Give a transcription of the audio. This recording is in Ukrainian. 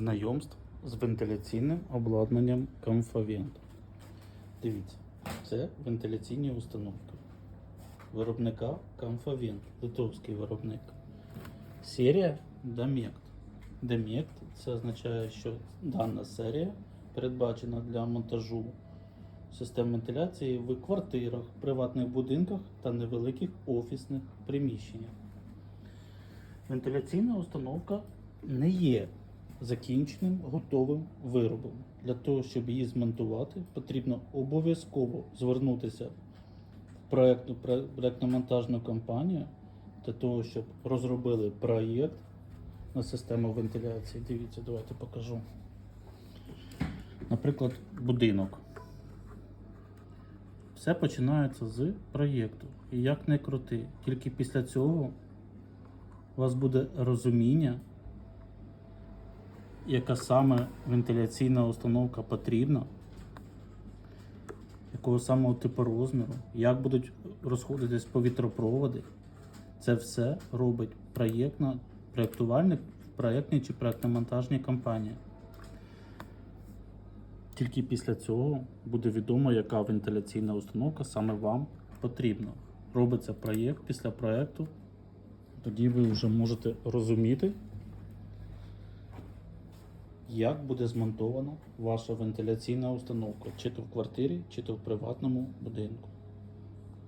знайомств з вентиляційним обладнанням Comfavent. Дивіться, це вентиляційні установки. Виробника Comfavent, литовський виробник. Серія Damect. Damect це означає, що дана серія передбачена для монтажу систем вентиляції в квартирах, приватних будинках та невеликих офісних приміщеннях. Вентиляційна установка не є закінченим готовим виробом. Для того, щоб її змонтувати, потрібно обов'язково звернутися в проектну проектно-монтажну компанію для того, щоб розробили проєкт на систему вентиляції. Дивіться, давайте покажу. Наприклад, будинок. Все починається з проєкту. І як не крути, тільки після цього у вас буде розуміння, яка саме вентиляційна установка потрібна, якого самого типу розміру, як будуть розходитись повітропроводи. Це все робить проєктна, проєктувальник в проєктній чи проєктно-монтажній компанії. Тільки після цього буде відомо, яка вентиляційна установка саме вам потрібна. Робиться проєкт після проєкту. Тоді ви вже можете розуміти, як буде змонтована ваша вентиляційна установка, чи то в квартирі, чи то в приватному будинку.